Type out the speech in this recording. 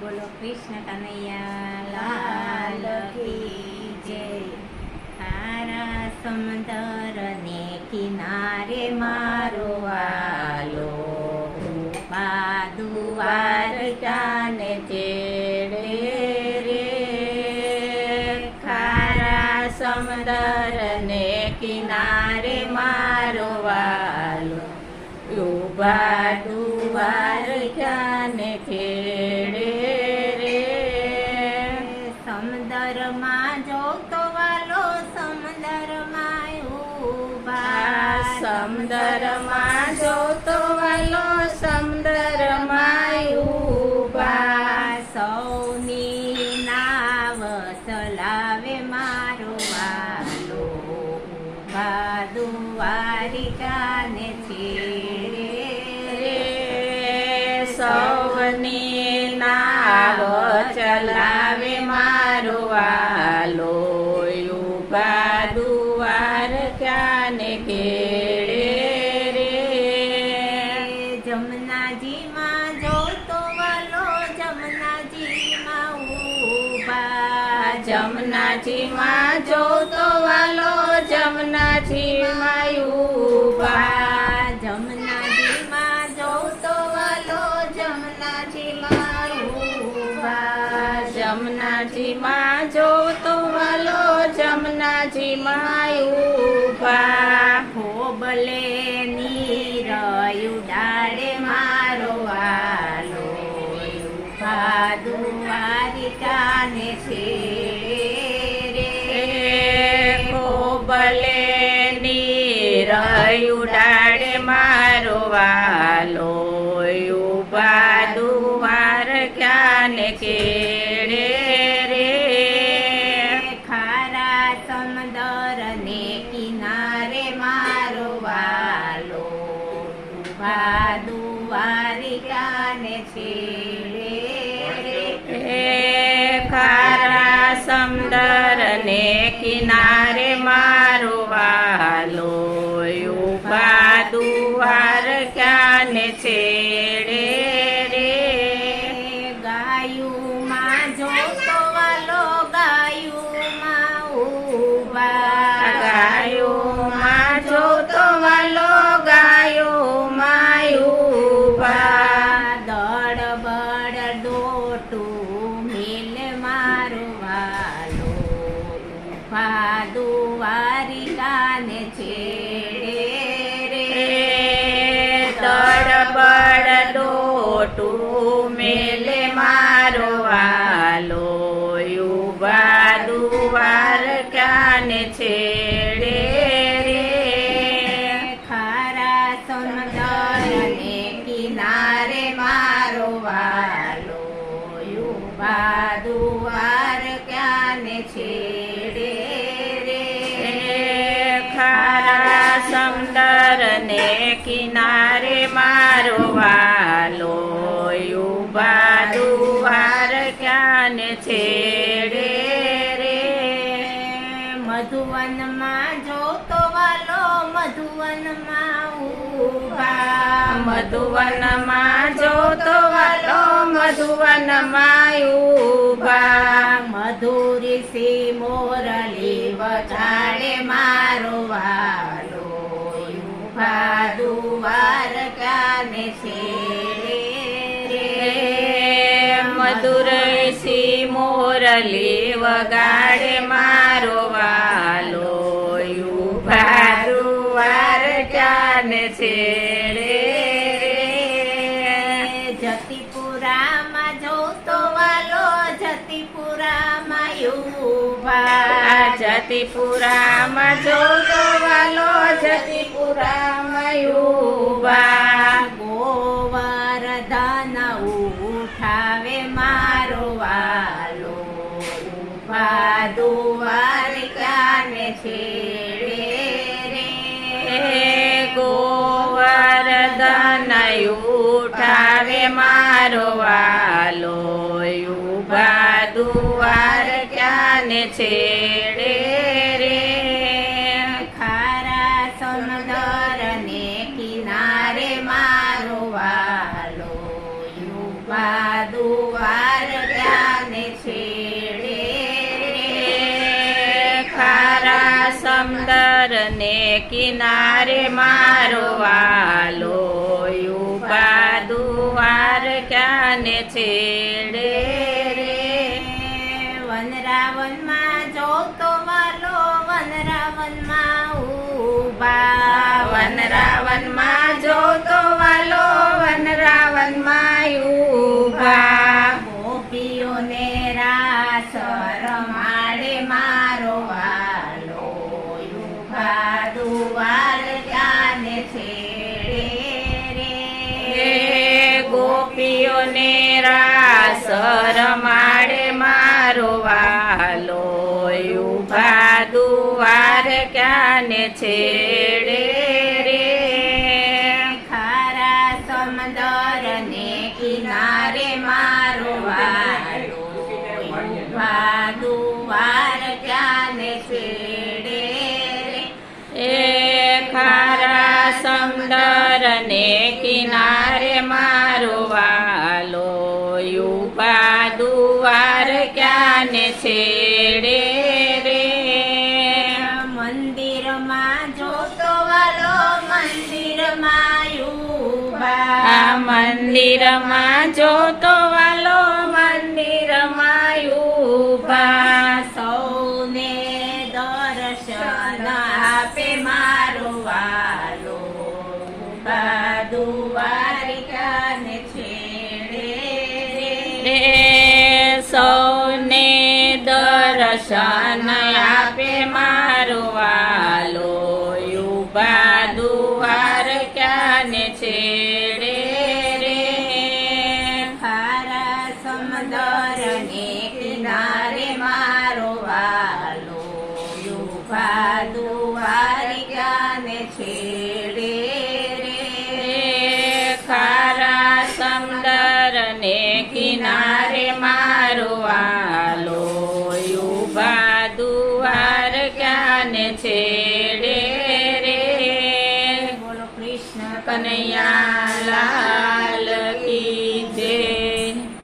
બોલો કૃષ્ણ કનૈયા લાલ કી જય તારા સમંદર ને કિનારે મારો વાલો બાદુવાર જાને ચેડે ખારા સમંદર ને કિનારે મારો વાલો ઊભા દુવાર જાને ખેડે સમંદરમાં જોતો વાલો સમંદરમાં ઊભા સૌની નાવ ચલાવે મારો વાલો. ઊભા દુવારિકાને છેડે છે. સૌની નાવ ચલાવે મારો વાલો. ઊભા દુવાર ક્યાને કેળે જમનાજીમાં જોતો વાલો જમનાજીમાં ઊભા જમનાજીમાં જોતો વાલો જમનાજીમાં ઊભા જમનાજીમાં જોતો વાલો જમનાજીમાં ઊભા ખોબલે નીર નીર ઉડાડે મારો વાલો ઊભા દુવાર ક્યાને કેડે રે? ખારા સમંદર ને કિનારે મારો વાલો ઊભા દુવારિકાને છેડે રે? ખારા સમંદર ને કિનારે મારો વાલો દુવારિકાને છેડે રે બળ ડોટું મેલે મારો વાલો, યુવા દુવાર ક્યાને છેડે રે ખારા સમંદર ને કિનારે મારો વાલો ઊભા દુવાર ક્યાને છેડે છેડે રે. મધુવનમાં જોતો વાલો મધુવનમાં ઊભા મધુવનમાં જોતો વાલો મધુવનમાં ઊભા મધુરી સી મોરલી વગાડે મારો વાલો. ઊભા દુવાર કાને છેડે મધુર સી મોરલી વગાડે મારો વાલો. ઊભા દુવાર કાને છેડે. રે જતીપુરામાં જોતો વાલો જતીપુરામાં ઊભા જતીપુરામાં જોતો વાલો જતીપુરામાં ઊભા દ્વારિકાને છેડે રે ગોવર્ધન ઉઠાવે મારો વાલો દુવાર ક્યાને છેડે કિનારે મારો વાલો ઊભા દુવાર ક્યાને છેડે રે? વનરાવનમાં જોતો વાલો વનરાવનમાં ઊભા. વનરાવનમાં જોતો વાલો વનરાવનમાં ઊભા. ગોપીઓને રાસ રમાડે મારો વાલો ઊભા દુવાર રમાડે મારો વાલો ઊભા દુવાર ક્યાં ને છેડે રે? ખારા સમદર ને કિનારે મારો વાલો ઊભા દુવાર ક્યાંને છેડે રે? એ ખારા સમદર ને કિનારે મારો છેડે રે મંદિરમાં જોતો વાલો મંદિરમાં આ મંદિરમાં જોતો વાલો મંદિરમાં ઊભા સૌને દર્શન આપે મારો વાલો દર્શન આપે મારો વાલો ઊભા દુવાર ક્યાં ને છેડે રે? ખારા સમંદર ને કિનારે મારો વાલો ઊભા દ્વારિકાને છેડે રે? ખારા કિનારે મારો વાલો ક્યાં